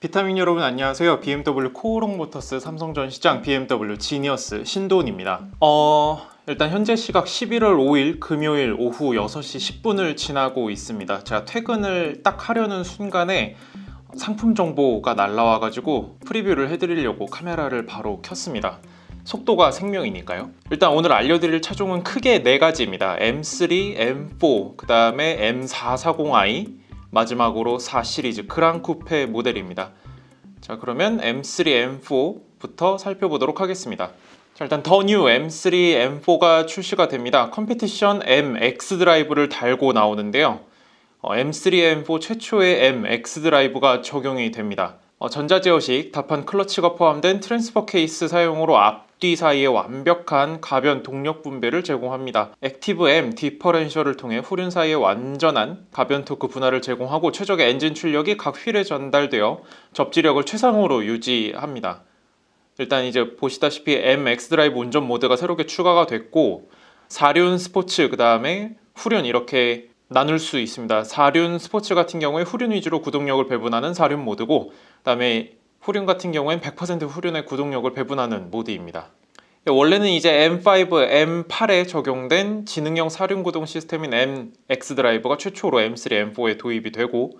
비타민 여러분 안녕하세요. BMW 코오롱 모터스 삼성전 시장 BMW 지니어스 신도훈입니다. 어, 일단 현재 시각 11월 5일 금요일 오후 6시 10분을 지나고 있습니다. 제가 퇴근을 딱 하려는 순간에 상품 정보가 날라와 가지고 프리뷰를 해 드리려고 카메라를 바로 켰습니다. 속도가 생명이니까요. 일단 오늘 알려드릴 차종은 크게 네 가지입니다. M3, M4, 그 다음에 M440i, 마지막으로 4 시리즈 그랑 쿠페 모델입니다. 자 그러면 M3, M4부터 살펴보도록 하겠습니다. 자, 일단 더 뉴 M3, M4가 출시가 됩니다. 컴피티션 MX 드라이브를 달고 나오는데요. 어, M3, M4 최초의 MX 드라이브가 적용이 됩니다. 어, 전자제어식 답한 클러치가 포함된 트랜스퍼 케이스 사용으로 앞뒤 사이에 완벽한 가변 동력 분배를 제공합니다. 액티브 M 디퍼렌셜을 통해 후륜 사이에 완전한 가변 토크 분할을 제공하고 최적의 엔진 출력이 각 휠에 전달되어 접지력을 최상으로 유지합니다. 일단 이제 보시다시피 MX 드라이브 운전 모드가 새롭게 추가가 됐고 사륜 스포츠 그 다음에 후륜 이렇게 나눌 수 있습니다. 사륜 스포츠 같은 경우에 후륜 위주로 구동력을 배분하는 사륜 모드고 그다음에 후륜 같은 경우엔 100% 후륜의 구동력을 배분하는 모드입니다. 원래는 이제 M5, M8에 적용된 지능형 사륜 구동 시스템인 MX 드라이브가 최초로 M3, M4에 도입이 되고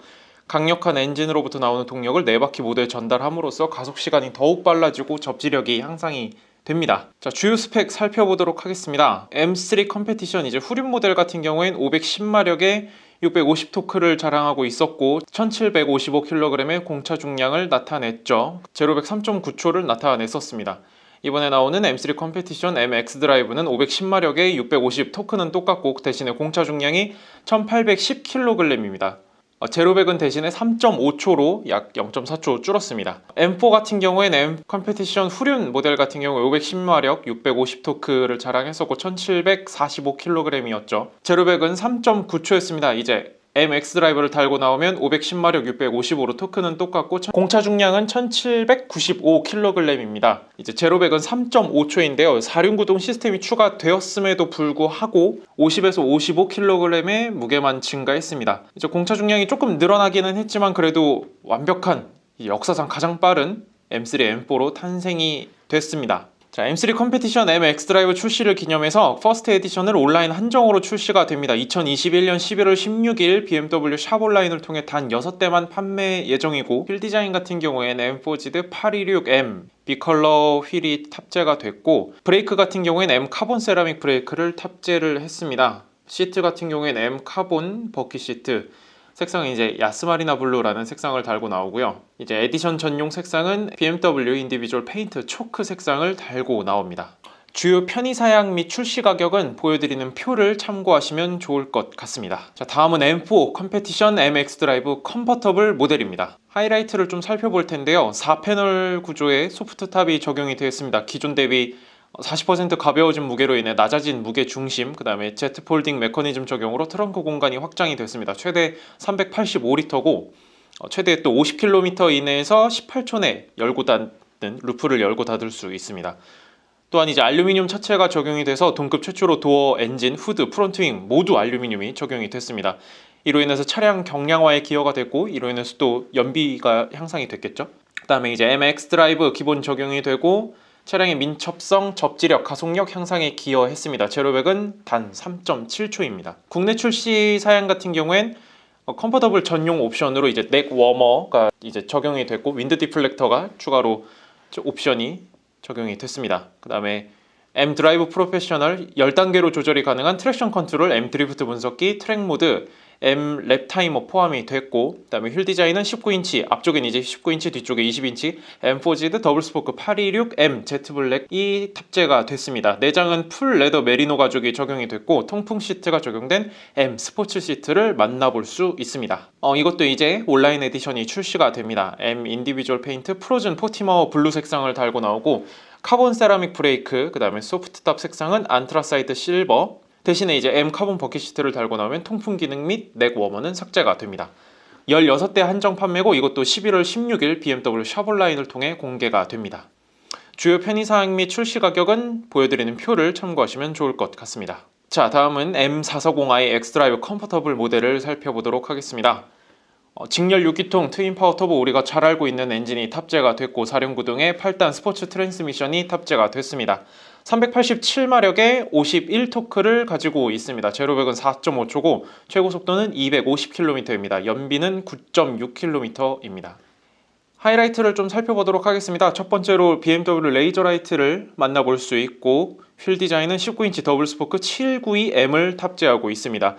강력한 엔진으로부터 나오는 동력을 네 바퀴 모두에 전달함으로써 가속 시간이 더욱 빨라지고 접지력이 향상이 됩니다. 자, 주요 스펙 살펴보도록 하겠습니다. M3 컴페티션 이제 후륜 모델 같은 경우엔 510마력의 650 토크를 자랑하고 있었고 1755kg의 공차 중량을 나타냈죠. 제로백 3.9초를 나타냈었습니다. 이번에 나오는 M3 컴페티션 MX 드라이브는 510마력의 650 토크는 똑같고 대신에 공차 중량이 1810kg입니다. 어, 제로백은 대신에 3.5초로 약 0.4초 줄었습니다. M4 같은 경우에는 컴페티션 후륜 모델 같은 경우 510마력 650 토크를 자랑했었고 1745kg이었죠. 제로백은 3.9초였습니다. 이제 MX 드라이브를 달고 나오면 510마력 655로 토크는 똑같고 공차 중량은 1795kg입니다. 이제 제로백은 3.5초인데요. 사륜구동 시스템이 추가되었음에도 불구하고 50에서 55kg의 무게만 증가했습니다. 이제 공차 중량이 조금 늘어나기는 했지만 그래도 완벽한 역사상 가장 빠른 M3, M4로 탄생이 됐습니다. 자, M3 컴페티션 MX 드라이브 출시를 기념해서 퍼스트 에디션을 온라인 한정으로 출시가 됩니다. 2021년 11월 16일 BMW 샵 온라인을 통해 단 6대만 판매 예정이고 휠 디자인 같은 경우에는 M4GD 826M 비컬러 휠이 탑재가 됐고 브레이크 같은 경우에는 M 카본 세라믹 브레이크를 탑재를 했습니다. 시트 같은 경우에는 M 카본 버킷 시트 색상은 이제 야스마리나 블루라는 색상을 달고 나오고요. 이제 에디션 전용 색상은 BMW 인디비주얼 페인트 초크 색상을 달고 나옵니다. 주요 편의 사양 및 출시 가격은 보여드리는 표를 참고하시면 좋을 것 같습니다. 자, 다음은 M4 컴페티션 MX 드라이브 컨버터블 모델입니다. 하이라이트를 좀 살펴볼 텐데요. 4패널 구조의 소프트탑이 적용이 되어 있습니다. 기존 대비 40% 가벼워진 무게로 인해 낮아진 무게 중심, 그 다음에 제트 폴딩 메커니즘 적용으로 트렁크 공간이 확장이 됐습니다. 최대 385리터고 어, 최대 또 50km 이내에서 18초 내 열고 닫는 루프를 열고 닫을 수 있습니다. 또한 이제 알루미늄 차체가 적용이 돼서 동급 최초로 도어, 엔진, 후드, 프론트윙 모두 알루미늄이 적용이 됐습니다. 이로 인해서 차량 경량화에 기여가 됐고 이로 인해서 또 연비가 향상이 됐겠죠. 그다음에 이제 MX 드라이브 기본 적용이 되고 차량의 민첩성, 접지력, 가속력 향상에 기여했습니다. 제로백은 단 3.7초입니다. 국내 출시 사양 같은 경우엔 어, 컴포더블 전용 옵션으로 이제 넥 워머가 이제 적용이 됐고 윈드 디플렉터가 추가로 옵션이 적용이 됐습니다. 그 다음에 M 드라이브 프로페셔널 10단계로 조절이 가능한 트랙션 컨트롤, M 드리프트 분석기, 트랙 모드, M 랩 타이머 포함이 됐고 그다음에 휠 디자인은 19인치 앞쪽엔 이제 19인치 뒤쪽에 20인치 M4GD 더블 스포크 826M Z 블랙이 탑재가 됐습니다. 내장은 풀 레더 메리노 가죽이 적용이 됐고 통풍 시트가 적용된 M 스포츠 시트를 만나볼 수 있습니다. 어, 이것도 이제 온라인 에디션이 출시가 됩니다. M 인디비주얼 페인트 프로즌 포티머 블루 색상을 달고 나오고 카본 세라믹 브레이크 그 다음에 소프트탑 색상은 안트라사이트 실버 대신에 이제 M 카본 버킷 시트를 달고 나오면 통풍 기능 및 넥 워머는 삭제가 됩니다. 16대 한정 판매고 이것도 11월 16일 BMW 샤볼라인을 통해 공개가 됩니다. 주요 편의사항 및 출시 가격은 보여드리는 표를 참고하시면 좋을 것 같습니다. 자 다음은 M440i 엑스드라이브 컴포터블 모델을 살펴보도록 하겠습니다. 어, 직렬 6기통 트윈 파워 터보 우리가 잘 알고 있는 엔진이 탑재가 됐고 사륜구동의 8단 스포츠 트랜스미션이 탑재가 됐습니다. 387마력의 51토크를 가지고 있습니다. 제로백은 4.5초고 최고 속도는 250km입니다. 연비는 9.6km입니다. 하이라이트를 좀 살펴보도록 하겠습니다. 첫 번째로 BMW 레이저 라이트를 만나볼 수 있고 휠 디자인은 19인치 더블 스포크 792M을 탑재하고 있습니다.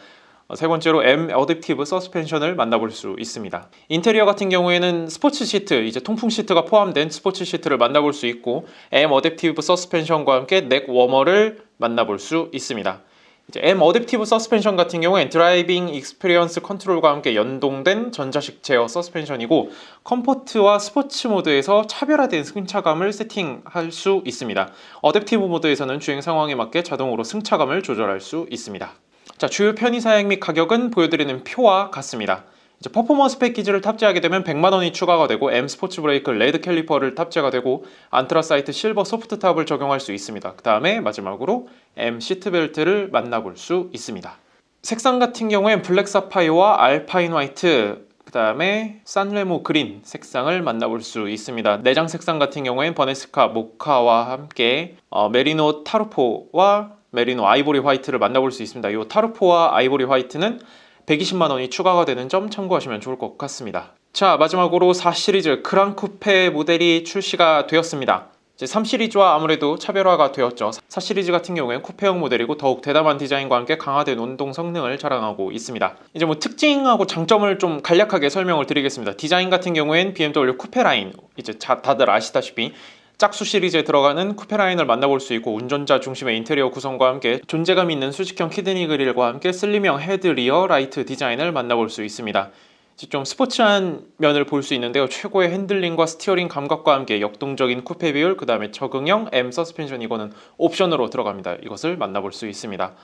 어, 세 번째로 M 어댑티브 서스펜션을 만나볼 수 있습니다. 인테리어 같은 경우에는 스포츠 시트, 이제 통풍 시트가 포함된 스포츠 시트를 만나볼 수 있고 M 어댑티브 서스펜션과 함께 넥 워머를 만나볼 수 있습니다. 이제 M 어댑티브 서스펜션 같은 경우엔 드라이빙 익스피리언스 컨트롤과 함께 연동된 전자식 제어 서스펜션이고 컴포트와 스포츠 모드에서 차별화된 승차감을 세팅할 수 있습니다. 어댑티브 모드에서는 주행 상황에 맞게 자동으로 승차감을 조절할 수 있습니다. 자, 주요 편의 사양 및 가격은 보여드리는 표와 같습니다. 이제 퍼포먼스 패키지를 탑재하게 되면 100만 원이 추가가 되고 M 스포츠 브레이크 레드 캘리퍼를 탑재가 되고 안트라사이트 실버 소프트 탑을 적용할 수 있습니다. 그 다음에 마지막으로 M 시트 벨트를 만나볼 수 있습니다. 색상 같은 경우엔 블랙 사파이어와 알파인 화이트 그 다음에 산레모 그린 색상을 만나볼 수 있습니다. 내장 색상 같은 경우엔 버네스카 모카와 함께 어, 메리노 타르포와 메리노 아이보리 화이트를 만나볼 수 있습니다. 이 타르포와 아이보리 화이트는 120만 원이 추가가 되는 점 참고하시면 좋을 것 같습니다. 자 마지막으로 4 시리즈 크랑 쿠페 모델이 출시가 되었습니다. 이제 3 시리즈와 아무래도 차별화가 되었죠. 4 시리즈 같은 경우에는 쿠페형 모델이고 더욱 대담한 디자인과 함께 강화된 운동 성능을 자랑하고 있습니다. 이제 뭐 특징하고 장점을 좀 간략하게 설명을 드리겠습니다. 디자인 같은 경우엔 BMW 쿠페 라인 이제 다들 아시다시피 짝수 시리즈에 들어가는 쿠페 라인을 만나볼 수 있고 운전자 중심의 인테리어 구성과 함께 존재감 있는 수직형 키드니 그릴과 함께 슬림형 헤드 리어 라이트 디자인을 만나볼 수 있습니다. 좀 스포츠한 면을 볼 수 있는데요. 최고의 핸들링과 스티어링 감각과 함께 역동적인 쿠페 비율, 그 다음에 적응형 M 서스펜션 이거는 옵션으로 들어갑니다. 이것을 만나볼 수 있습니다.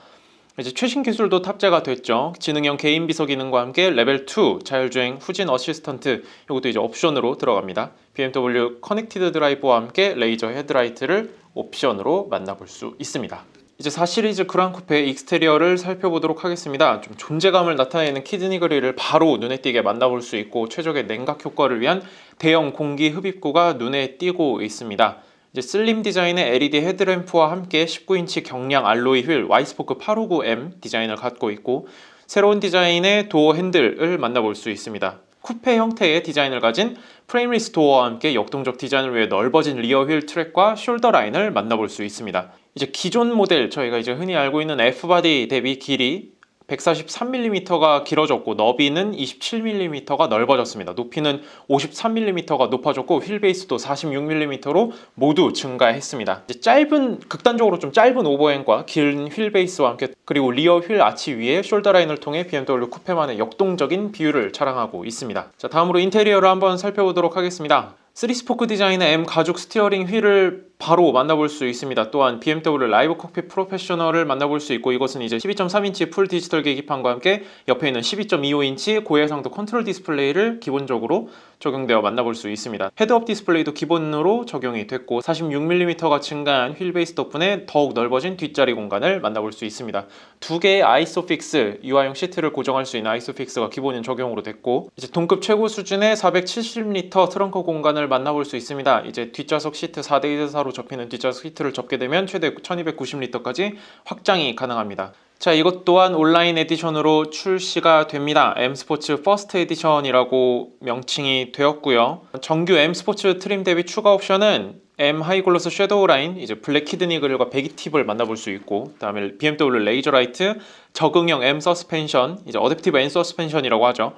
이제 최신 기술도 탑재가 됐죠. 지능형 개인 비서 기능과 함께 레벨 2 자율주행 후진 어시스턴트 이것도 이제 옵션으로 들어갑니다. BMW 커넥티드 드라이브와 함께 레이저 헤드라이트를 옵션으로 만나볼 수 있습니다. 이제 4 시리즈 그란 쿠페 익스테리어를 살펴보도록 하겠습니다. 좀 존재감을 나타내는 키드니 그릴을 바로 눈에 띄게 만나볼 수 있고 최적의 냉각 효과를 위한 대형 공기 흡입구가 눈에 띄고 있습니다. 슬림 디자인의 LED 헤드램프와 함께 19인치 경량 알로이 휠 와이스포크 859M 디자인을 갖고 있고 새로운 디자인의 도어 핸들을 만나볼 수 있습니다. 쿠페 형태의 디자인을 가진 프레임리스 도어와 함께 역동적 디자인을 위해 넓어진 리어 휠 트랙과 숄더 라인을 만나볼 수 있습니다. 이제 기존 모델 저희가 이제 흔히 알고 있는 F바디 대비 길이 143mm가 길어졌고 너비는 27mm가 넓어졌습니다. 높이는 53mm가 높아졌고 휠 베이스도 46mm로 모두 증가했습니다. 짧은 극단적으로 좀 짧은 오버행과 긴 휠 베이스와 함께 그리고 리어 휠 아치 위에 숄더 라인을 통해 BMW 쿠페만의 역동적인 비율을 자랑하고 있습니다. 자, 다음으로 인테리어를 한번 살펴보도록 하겠습니다. 3스포크 디자인의 M 가죽 스티어링 휠을 바로 만나볼 수 있습니다. 또한 BMW 라이브 콕핏 프로페셔널을 만나볼 수 있고 이것은 이제 12.3인치 풀 디지털 계기판과 함께 옆에 있는 12.25인치 고해상도 컨트롤 디스플레이를 기본적으로 적용되어 만나볼 수 있습니다. 헤드업 디스플레이도 기본으로 적용이 됐고 46mm가 증가한 휠 베이스 덕분에 더욱 넓어진 뒷자리 공간을 만나볼 수 있습니다. 두 개의 아이소픽스 유아용 시트를 고정할 수 있는 아이소픽스가 기본인 적용으로 됐고 이제 동급 최고 수준의 470L 트렁크 공간을 만나볼 수 있습니다. 이제 뒷좌석 시트 4대 2 하나로 접히는 뒷좌석 시트를 접게 되면 최대 1290리터까지 확장이 가능합니다. 자, 이것 또한 온라인 에디션으로 출시가 됩니다. M 스포츠 퍼스트 에디션이라고 명칭이 되었고요. 정규 M 스포츠 트림 대비 추가 옵션은 M 하이글로스 섀도우 라인, 이제 블랙 키드니 그릴과 배기 팁을 만나볼 수 있고, 그다음에 BMW 레이저 라이트, 적응형 M 서스펜션, 이제 어댑티브 N 서스펜션이라고 하죠.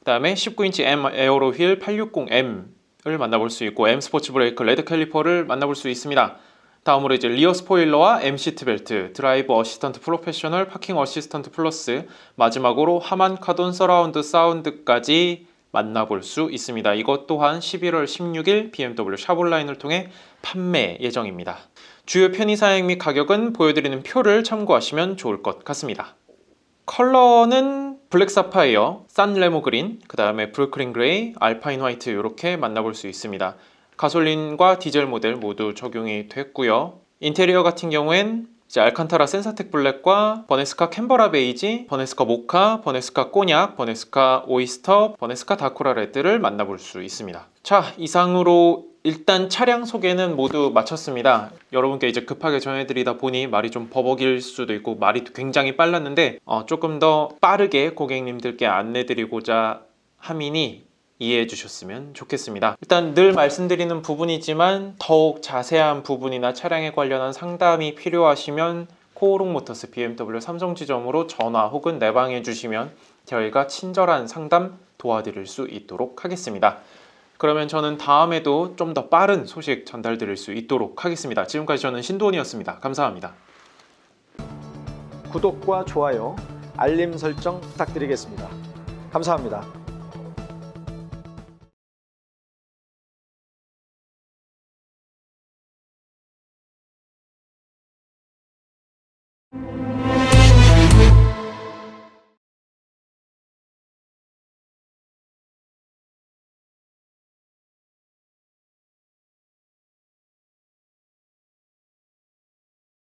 그다음에 19인치 M 에어로 휠 860M 을 만나볼 수 있고 M 스포츠 브레이크 레드 캘리퍼를 만나볼 수 있습니다. 다음으로 이제 리어 스포일러와 M 시트 벨트, 드라이브 어시스턴트 프로페셔널, 파킹 어시스턴트 플러스, 마지막으로 하만 카돈 서라운드 사운드까지 만나볼 수 있습니다. 이것 또한 11월 16일 BMW 샤볼라인을 통해 판매 예정입니다. 주요 편의 사양 및 가격은 보여드리는 표를 참고하시면 좋을 것 같습니다. 컬러는 블랙 사파이어, 산 레모 그린, 그 다음에 브루클린 그레이, 알파인 화이트 이렇게 만나볼 수 있습니다. 가솔린과 디젤 모델 모두 적용이 됐고요. 인테리어 같은 경우엔 이제 알칸타라 센사텍 블랙과 버네스카 캔버라 베이지, 버네스카 모카, 버네스카 꼬냑, 버네스카 오이스터, 버네스카 다쿠라 레드를 만나볼 수 있습니다. 자, 이상으로 일단 차량 소개는 모두 마쳤습니다. 여러분께 이제 급하게 전해드리다 보니 말이 좀 버벅일 수도 있고 말이 굉장히 빨랐는데 어, 조금 더 빠르게 고객님들께 안내드리고자 함이니 이해해 주셨으면 좋겠습니다. 일단 늘 말씀드리는 부분이지만 더욱 자세한 부분이나 차량에 관련한 상담이 필요하시면 코오롱 모터스 BMW 삼성 지점으로 전화 혹은 내방해 주시면 저희가 친절한 상담 도와드릴 수 있도록 하겠습니다. 그러면 저는 다음에도 좀 더 빠른 소식 전달드릴 수 있도록 하겠습니다. 지금까지 저는 신도원이었습니다. 감사합니다. 구독과 좋아요, 알림 설정 부탁드리겠습니다. 감사합니다.